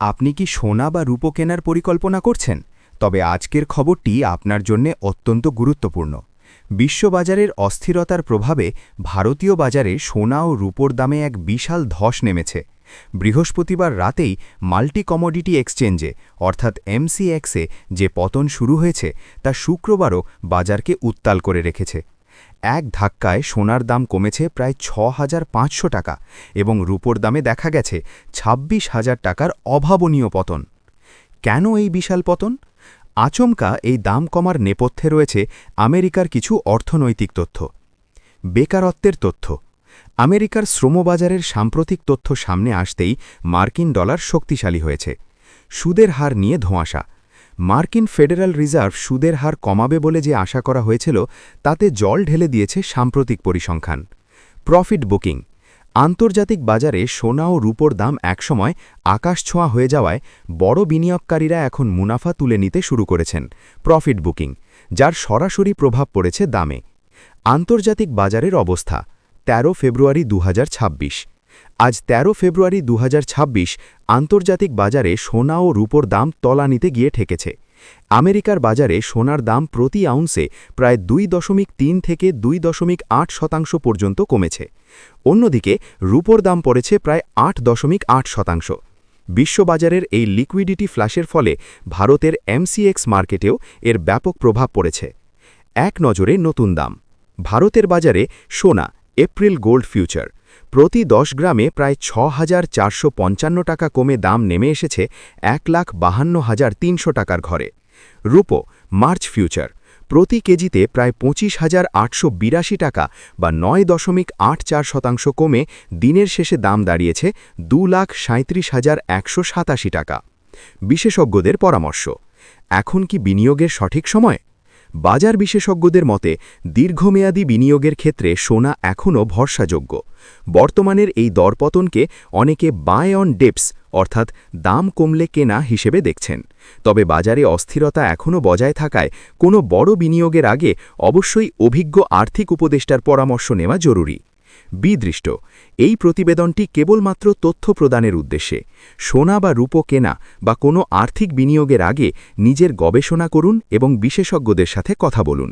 আপনি কি সোনা বা রূপো কেনার পরিকল্পনা করছেন? তবে আজকের খবরটি আপনার জন্য অত্যন্ত গুরুত্বপূর্ণ। বিশ্ববাজারের অস্থিরতার প্রভাবে ভারতীয় বাজারে সোনা ও রূপোর দামে এক বিশাল ধস নেমেছে। বৃহস্পতিবার রাতেই মাল্টি কমোডিটি এক্সচেঞ্জে, অর্থাৎ এমসিএক্সে, যে পতন শুরু হয়েছে, তা শুক্রবারও বাজারকে উত্তাল করে রেখেছে। এক ধাক্কায় সোনার দাম কমেছে প্রায় ছ হাজার পাঁচশো টাকা এবং রূপোর দামে দেখা গেছে ছাব্বিশ হাজার টাকার অভাবনীয় পতন। কেন এই বিশাল পতন? আচমকা এই দাম কমার নেপথ্যে রয়েছে আমেরিকার কিছু অর্থনৈতিক তথ্য। বেকারত্বের তথ্য। আমেরিকার শ্রমবাজারের সাম্প্রতিক তথ্য সামনে আসতেই মার্কিন ডলার শক্তিশালী হয়েছে। সুদের হার নিয়ে ধোঁয়াশা। মার্কিন ফেডারেল রিজার্ভ সুদের হার কমাবে বলে যে আশা করা হয়েছিল, তাতে জল ঢেলে দিয়েছে সাম্প্রতিক পরিসংখ্যান। Profit booking. আন্তর্জাতিক বাজারে সোনা ও রূপোর দাম একসময় আকাশছোঁয়া হয়ে যাওয়ায় বড় বিনিয়োগকারীরা এখন মুনাফা তুলে নিতে শুরু করেছেন প্রফিট বুকিং, যার সরাসরি প্রভাব পড়েছে দামে। আন্তর্জাতিক বাজারের অবস্থা ১৩ ফেব্রুয়ারি দু হাজার ছাব্বিশ। আজ ১৩ ফেব্রুয়ারি দু হাজার ছাব্বিশ আন্তর্জাতিক বাজারে সোনা ও রূপোর দাম তলানিতে গিয়ে ঠেকেছে। আমেরিকার বাজারে সোনার দাম প্রতি আউন্সে প্রায় দুই দশমিক তিন থেকে দুই দশমিক আট শতাংশ পর্যন্ত কমেছে। অন্যদিকে, রূপোর দাম পড়েছে প্রায় আট দশমিক আট শতাংশ। বিশ্ববাজারের এই লিকুইডিটি ফ্ল্যাশের ফলে ভারতের এমসিএক্স মার্কেটেও এর ব্যাপক প্রভাব পড়েছে। এক নজরে নতুন দাম। ভারতের বাজারে সোনা, এপ্রিল গোল্ড ফিউচার। প্রতি দশ গ্রামে প্রায় ছ হাজার চারশো পঞ্চান্ন টাকা কমে দাম নেমে এসেছে এক লাখ বাহান্ন হাজার তিনশো টাকার ঘরে। রূপো, মার্চ ফিউচার, প্রতি কেজিতে প্রায় পঁচিশ হাজার আটশো বিরাশি টাকা বা নয় দশমিক আট চার শতাংশ কমে দিনের শেষে দাম দাঁড়িয়েছে দু লাখ সাঁত্রিশ হাজার একশো সাতাশি টাকা। বিশেষজ্ঞদের পরামর্শ, এখন কি বিনিয়োগের সঠিক সময়? বাজার বিশেষজ্ঞদের মতে, দীর্ঘমেয়াদী বিনিয়োগের ক্ষেত্রে সোনা এখনও ভরসাযোগ্য। বর্তমানের এই দরপতনকে অনেকে বায় অন ডেপস অর্থাৎ দাম কমলে কেনা হিসেবে দেখছেন। তবে বাজারে অস্থিরতা এখনও বজায় থাকায় কোনো বড় বিনিয়োগের আগে অবশ্যই অভিজ্ঞ আর্থিক উপদেষ্টার পরামর্শ নেওয়া জরুরি। বিদৃষ্ট। এই প্রতিবেদনটি কেবলমাত্র তথ্য প্রদানের উদ্দেশ্যে। সোনা বা রূপো কেনা বা কোনো আর্থিক বিনিয়োগের আগে নিজের গবেষণা করুন এবং বিশেষজ্ঞদের সাথে কথা বলুন।